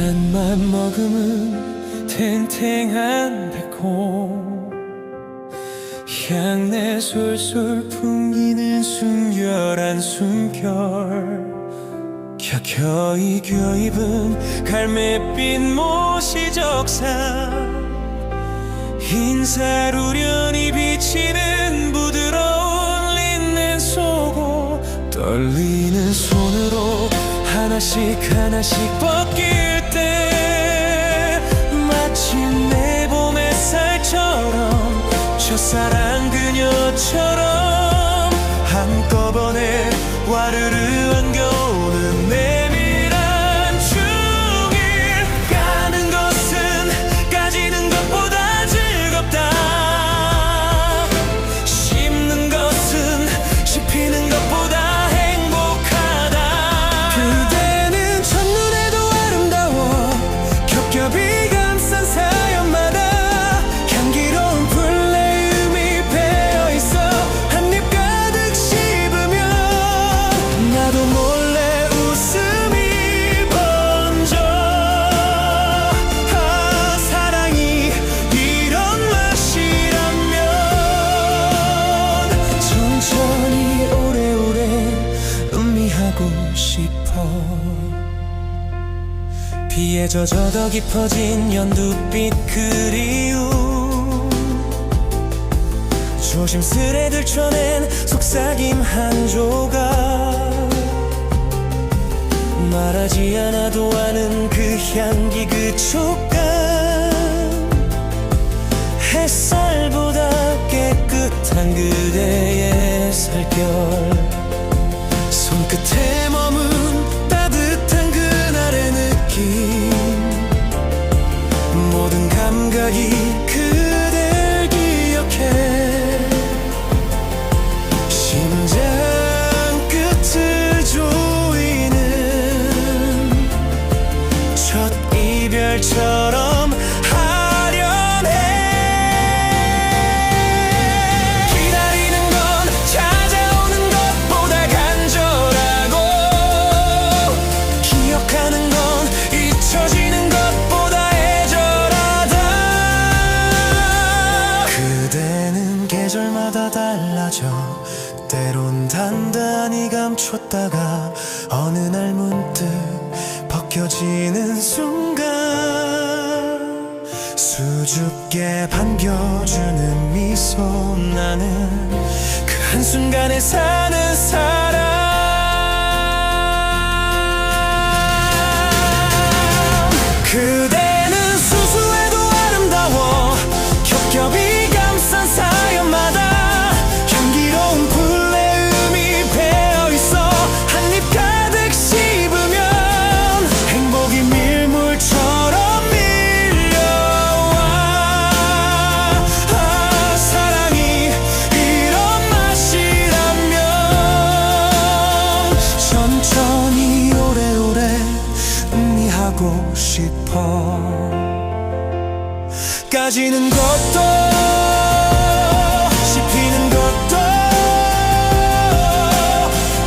한 맘 먹으면 탱탱한 달콤. 향내 솔솔 풍기는 순결한 숨결. 켜켜이 껴입은 갈매빛 모시적상 흰사루련이 비치는 부드러운 린넨 속옷. 떨리는 손으로 하나씩 하나씩 벗길 첫사랑 그녀처럼 한꺼번에 와르르 싶어. 비에 젖어 더 깊어진 연두빛 그리움. 조심스레 들춰낸 속삭임 한 조각. 말하지 않아도 아는 그 향기 그 촉감. 햇살보다 깨끗한 그대의 살결 그대는 계절마다 달라져 때론 단단히 감췄다가 어느 날 문득 벗겨지는 순간 수줍게 반겨주는 미소 나는 그 한순간에 사는 사람 음미하고 싶어. 까지는 것도 씹히는 것도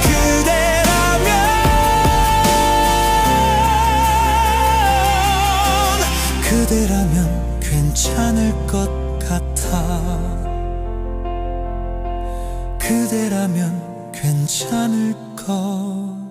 그대라면 그대라면 괜찮을 것 같아. 그대라면 괜찮을 것